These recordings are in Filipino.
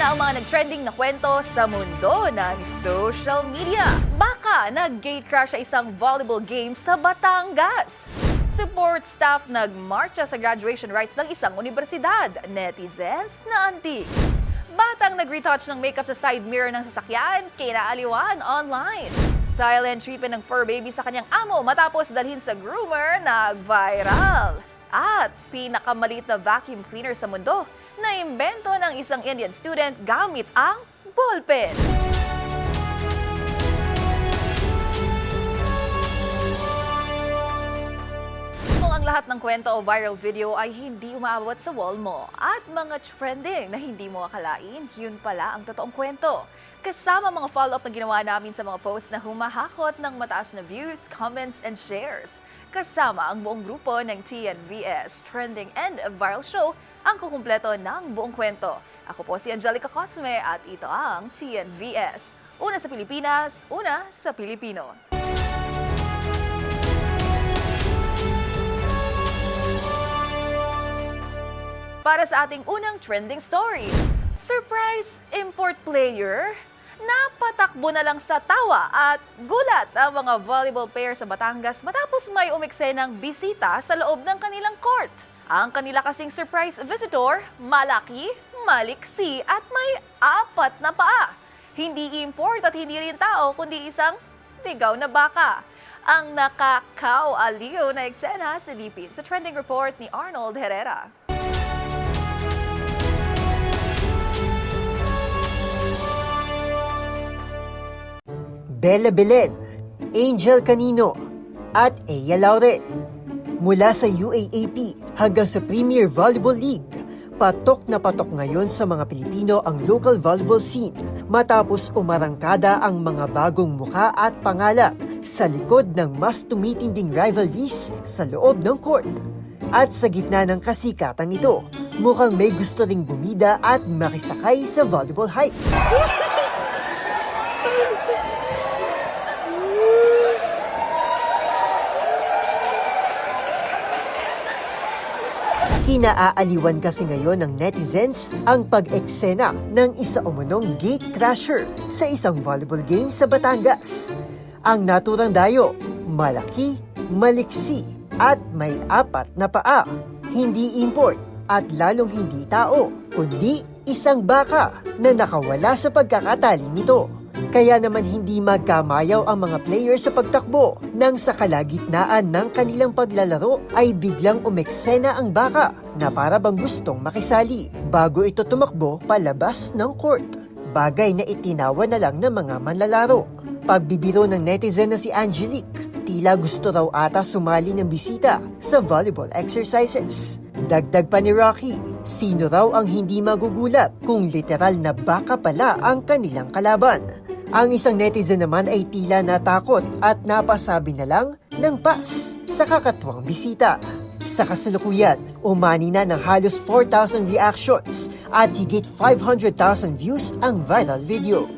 na ang mga nag-trending na kwento sa mundo ng social media. Baka nag-gate crash sa isang volleyball game sa Batangas. Support staff nagmarcha sa graduation rites ng isang universidad. Netizens na anti. Batang nag-retouch ng makeup sa side mirror ng sasakyan, kinaaliwan online. Silent treatment ng fur baby sa kanyang amo matapos dalhin sa groomer, nag-viral. At pinakamalit na vacuum cleaner sa mundo, na imbento ng isang Indian student gamit ang ballpen. Kung ang lahat ng kwento o viral video ay hindi umaabot sa wall mo at mga trending na hindi mo akalain, yun pala ang totoong kwento. Kasama mga follow-up na ginawa namin sa mga posts na humahakot ng mataas na views, comments, and shares. Kasama ang buong grupo ng TNVS Trending and Viral Show ang kukumpleto ng buong kwento. Ako po si Angelica Cosme at ito ang TNVS. Una sa Pilipinas, una sa Pilipino. Para sa ating unang trending story, surprise import player napatakbo na lang sa tawa at gulat ang mga volleyball player sa Batangas matapos may umiksenang bisita sa loob ng kanilang court. Ang kanila kasing surprise visitor, malaki, maliksi at may apat na paa. Hindi import at hindi rin tao kundi isang ligaw na baka. Ang nakakaw-aliw na eksena silipin sa trending report ni Arnold Herrera. Bella Belen, Angel Canino, at Eya Laure. Mula sa UAAP hanggang sa Premier Volleyball League, patok na patok ngayon sa mga Pilipino ang local volleyball scene matapos umarangkada ang mga bagong muka at pangalan sa likod ng mas tumitinding rivalries sa loob ng court. At sa gitna ng kasikatan ito, mukhang may gusto ring bumida at makisakay sa volleyball hype. Kinaaaliwan kasi ngayon ng netizens ang pag-eksena ng isa umunong gate crasher sa isang volleyball game sa Batangas. Ang naturang dayo, malaki, maliksi, at may apat na paa. Hindi import at lalong hindi tao, kundi isang baka na nakawala sa pagkakatali nito. Kaya naman hindi magkamayaw ang mga player sa pagtakbo nang sa kalagitnaan ng kanilang paglalaro ay biglang umeksena ang baka na para bang gustong makisali bago ito tumakbo palabas ng court. Bagay na itinawa na lang ng mga manlalaro. Pagbibiro ng netizen na si Angelique, tila gusto raw ata sumali ng bisita sa volleyball exercises. Dagdag pa ni Rocky, sino raw ang hindi magugulat kung literal na baka pala ang kanilang kalaban. Ang isang netizen naman ay tila natakot at napasabi na lang ng pass sa kakatuwang bisita. Sa kasalukuyan, umani na ng halos 4,000 reactions at higit 500,000 views ang viral video.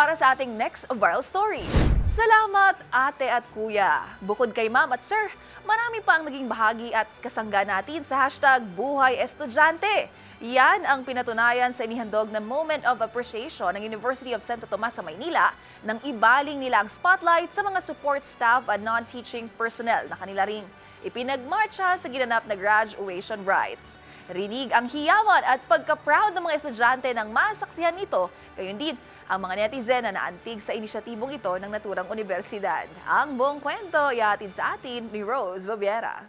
para sa ating next viral story. Salamat ate at kuya. Bukod kay ma'am at sir, marami pa ang naging bahagi at kasangga natin sa hashtag Buhay Estudyante. Yan ang pinatunayan sa inihandog na Moment of Appreciation ng University of Santo Tomas sa Maynila nang ibaling nila ang spotlight sa mga support staff at non-teaching personnel na kanila ring ipinagmarcha sa ginanap na graduation rites. Rinig ang hiyawan at pagka-proud ng mga estudyante nang masaksihan ito, gayon din ang mga netizen na naantig sa inisyatibong ito ng naturang universidad. Ang buong kwento ihatid sa atin ni Rose Babiera.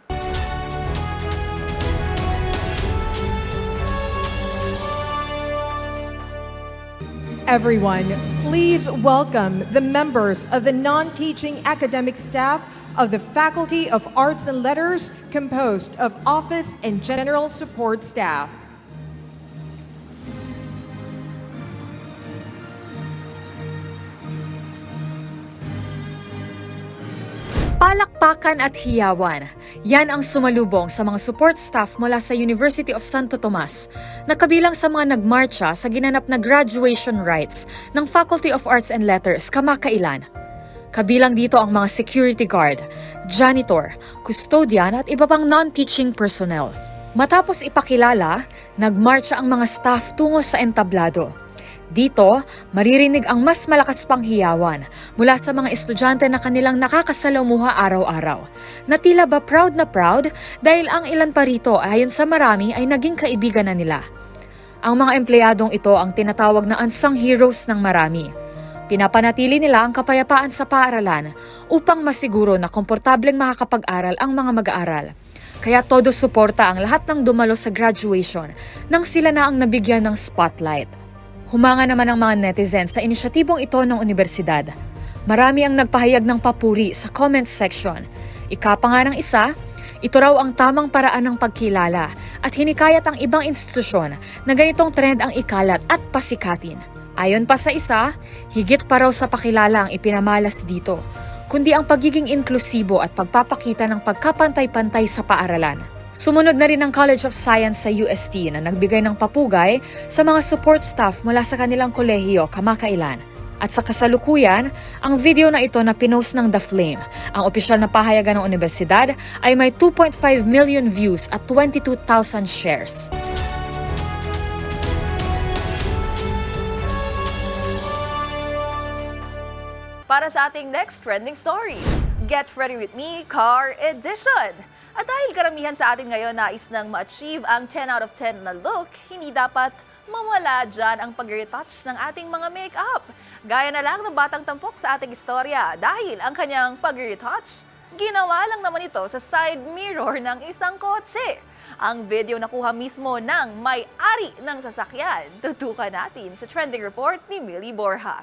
Everyone, please welcome the members of the non-teaching academic staff of the Faculty of Arts and Letters composed of office and general support staff. Palakpakan at hiyawan. Yan ang sumalubong sa mga support staff mula sa University of Santo Tomas na kabilang sa mga nagmarcha sa ginanap na graduation rites ng Faculty of Arts and Letters kamakailan. Kabilang dito ang mga security guard, janitor, custodian at iba pang non-teaching personnel. Matapos ipakilala, nagmarcha ang mga staff tungo sa entablado. Dito, maririnig ang mas malakas pang hiyawan mula sa mga estudyante na kanilang nakakasalamuha araw-araw. Na tila ba proud na proud dahil ang ilan pa rito ayon sa marami ay naging kaibigan na nila. Ang mga empleyadong ito ang tinatawag na unsung heroes ng marami. Pinapanatili nila ang kapayapaan sa paaralan upang masiguro na komportableng makakapag-aral ang mga mag-aaral. Kaya todo suporta ang lahat ng dumalo sa graduation nang sila na ang nabigyan ng spotlight. Humanga naman ang mga netizens sa inisyatibong ito ng universidad. Marami ang nagpahayag ng papuri sa comments section. Ikapa nga ng isa, ito raw ang tamang paraan ng pagkilala at hinikayat ang ibang institusyon na ganitong trend ang ikalat at pasikatin. Ayon pa sa isa, higit pa raw sa pakilala ang ipinamalas dito, kundi ang pagiging inklusibo at pagpapakita ng pagkapantay-pantay sa paaralan. Sumunod na rin ang College of Science sa UST na nagbigay ng papugay sa mga support staff mula sa kanilang kolehiyo kamakailan. At sa kasalukuyan, ang video na ito na pinost ng The Flame, ang opisyal na pahayagan ng universidad, ay may 2.5 million views at 22,000 shares. Para sa ating next trending story, Get Ready With Me Car Edition. At dahil karamihan sa atin ngayon nais nang ma-achieve ang 10 out of 10 na look, hindi dapat mawala dyan ang pag-retouch ng ating mga makeup. Gaya na lang ng batang tampok sa ating istorya dahil ang kanyang pag-retouch, ginawa lang naman ito sa side mirror ng isang kotse. Ang video nakuha mismo ng may-ari ng sasakyan. Tutukan natin sa trending report ni Millie Borja.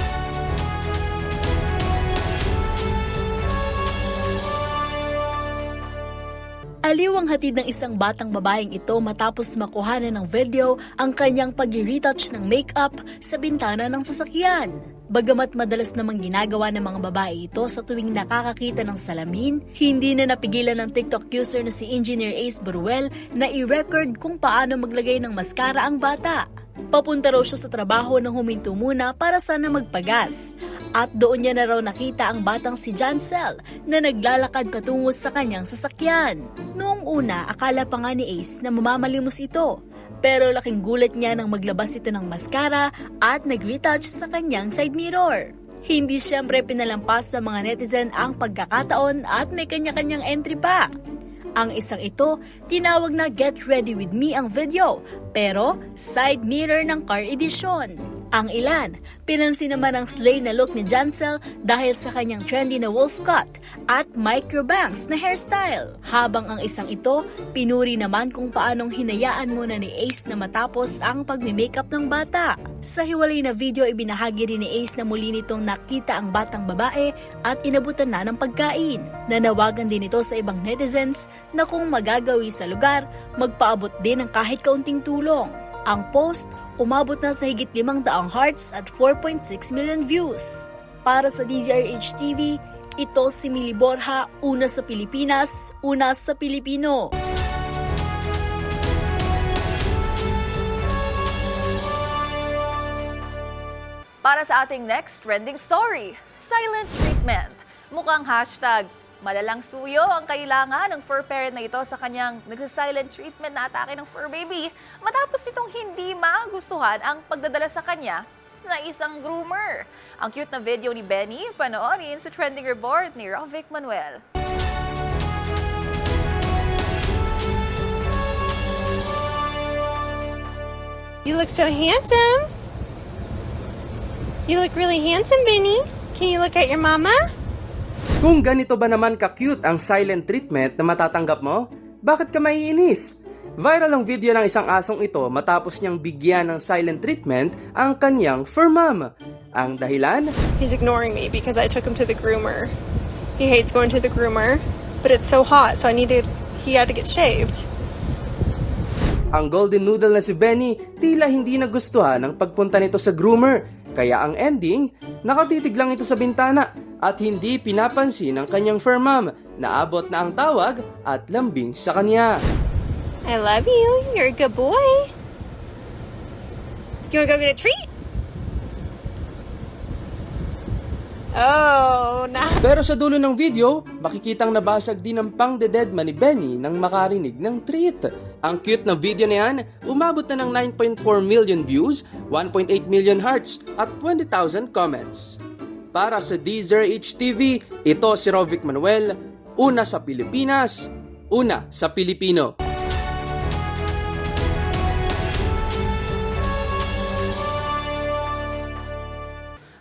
Aliw ang hatid ng isang batang babaeng ito matapos makuhanan ng video ang kanyang pag-retouch ng makeup sa bintana ng sasakyan. Bagamat madalas namang ginagawa ng mga babae ito sa tuwing nakakakita ng salamin, hindi na napigilan ng TikTok user na si Engineer Ace Burwell na i-record kung paano maglagay ng maskara ang bata. Papunta raw siya sa trabaho nang huminto muna para sana magpagas. At doon niya na raw nakita ang batang si Jancel na naglalakad patungo sa kanyang sasakyan. Noong una, akala pa nga ni Ace na mamamalimos ito. Pero laking gulat niya nang maglabas ito ng maskara at nag-retouch sa kanyang side mirror. Hindi siyempre pinalampas sa mga netizen ang pagkakataon at may kanya-kanyang entry pa. Ang isang ito, tinawag na Get Ready With Me ang video, pero side mirror ng car edition. Ang ilan, pinansin naman ang slay na look ni Jancel dahil sa kanyang trendy na wolf cut at microbangs na hairstyle. Habang ang isang ito, pinuri naman kung paanong hinayaan muna ni Ace na matapos ang pagmi-makeup ng bata. Sa hiwalay na video, ibinahagi rin ni Ace na muli nitong nakita ang batang babae at inabutan na ng pagkain. Nanawagan din ito sa ibang netizens na kung magagawi sa lugar, magpaabot din ng kahit kaunting tulong. Ang post, umabot na sa higit 500 hearts at 4.6 million views. Para sa DZRH TV, ito si Mili Borja, una sa Pilipinas, una sa Pilipino. Para sa ating next trending story, silent treatment. Mukhang hashtag malalang suyo ang kailangan ng fur parent na ito sa kanyang nagsa-silent treatment na atake ng fur baby matapos itong hindi magustuhan ang pagdadala sa kanya na isang groomer. Ang cute na video ni Benny, panoorin sa trending report ni Rovic Manuel. You look so handsome. You look really handsome, Benny. Can you look at your mama? Kung ganito ba naman ka-cute ang silent treatment na matatanggap mo, bakit ka maiinis? Viral ang video ng isang asong ito matapos niyang bigyan ng silent treatment ang kanyang fur mom. Ang dahilan? He's ignoring me because I took him to the groomer. He hates going to the groomer, but it's so hot, so I needed. He had to get shaved. Ang golden noodle na si Benny tila hindi nagustuhan ang pagpunta nito sa groomer. Kaya ang ending, nakatitig lang ito sa bintana at hindi pinapansin ng kanyang fur mom na abot na ang tawag at lambing sa kanya. I love you. You're a good boy. You wanna go get a treat? Oh, nah. Pero sa dulo ng video, makikitang nabasag din ang pang dededma ni Benny nang makarinig ng treat. Ang cute na video na yan, umabot na ng 9.4 million views, 1.8 million hearts, at 20,000 comments. Para sa Deezer HTV, ito si Rovic Manuel, una sa Pilipinas, una sa Pilipino.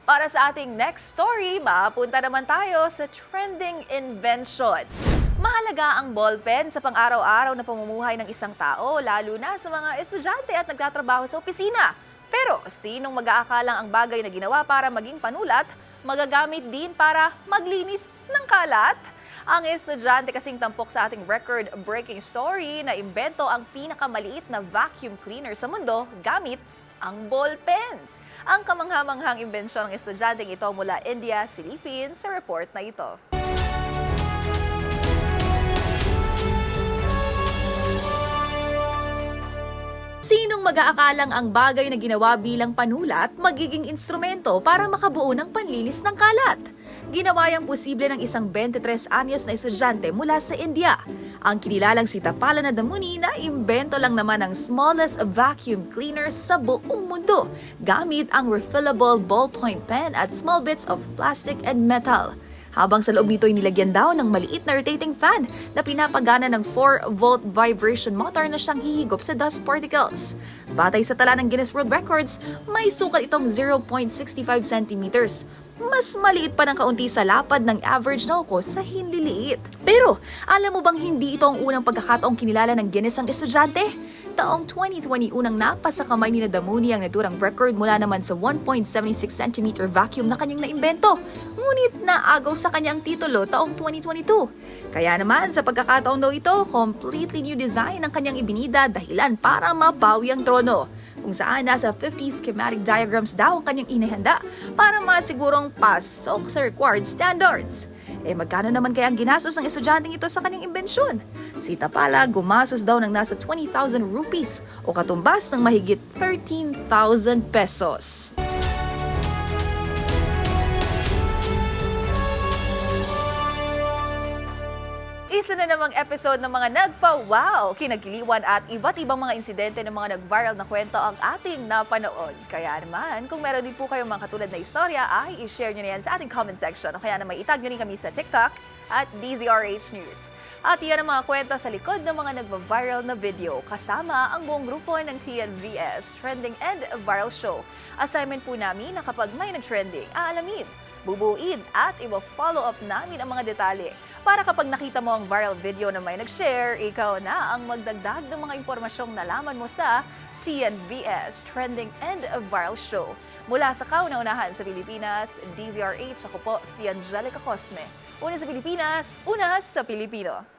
Para sa ating next story, mapunta naman tayo sa trending invention. Mahalaga ang ballpen sa pang-araw-araw na pamumuhay ng isang tao, lalo na sa mga estudyante at nagtatrabaho sa opisina. Pero sinong mag-aakalang ang bagay na ginawa para maging panulat, magagamit din para maglinis ng kalat? Ang estudyante kasing tampok sa ating record-breaking story na imbento ang pinakamaliit na vacuum cleaner sa mundo gamit ang ballpen. Ang kamangha-manghang imbensyon ng estudyanteng ito mula India, silipin sa report na ito. Sinong mag-aakalang ang bagay na ginawa bilang panulat magiging instrumento para makabuo ng panlinis ng kalat? Ginawa yung posible ng isang 23 anyos na estudyante mula sa India. Ang kinilalang si Tapala na Damuni na imbento lang naman ang smallest vacuum cleaner sa buong mundo gamit ang refillable ballpoint pen at small bits of plastic and metal. Habang sa loob nito ay nilagyan daw ng maliit na rotating fan na pinapagana ng 4-volt vibration motor na siyang hihigop sa dust particles. Batay sa tala ng Guinness World Records, may sukat itong 0.65 centimeters. Mas maliit pa ng kaunti sa lapad ng average na uko sa hindi liit. Pero, alam mo bang hindi ito ang unang pagkakataong kinilala ng Guinness ang estudyante? Taong 2020 unang napasa kamay ni Nadamuni ang naturang record mula naman sa 1.76 cm vacuum na kanyang naimbento. Ngunit naagaw sa kanyang titulo taong 2022. Kaya naman sa pagkakataon daw ito, completely new design ang kanyang ibinida dahilan para mabawi ang trono. Kung saan nasa 50 schematic diagrams daw ang kanyang inihanda para masigurong pasok sa required standards. Eh magkano naman kaya ang ginastos ng estudyanteng ito sa kanyang imbensyon? Si Tapala gumastos daw ng nasa 20,000 rupees o katumbas ng mahigit 13,000 pesos. Isa na namang episode ng mga nagpa-wow, kinagiliwan at iba't ibang mga insidente ng mga nag-viral na kwento ang ating napanood. Kaya naman, kung meron din po kayong mga katulad na istorya, ay i-share nyo na yan sa ating comment section. O kaya naman itag nyo rin kami sa TikTok at DZRH News. At yan ang mga kwento sa likod ng mga nagva-viral na video kasama ang buong grupo ng TNVS Trending and Viral Show. Assignment po namin na kapag may nag-trending, aalamin, bubuin at iba-follow up namin ang mga detalye para kapag nakita mo ang viral video na may nag-share, ikaw na ang magdagdag ng mga impormasyong nalaman mo sa TNVS Trending and Viral Show. Mula sa kauna-unahan sa Pilipinas, DZRH, ako po si Angelica Cosme. Una sa Pilipinas, una sa Pilipino.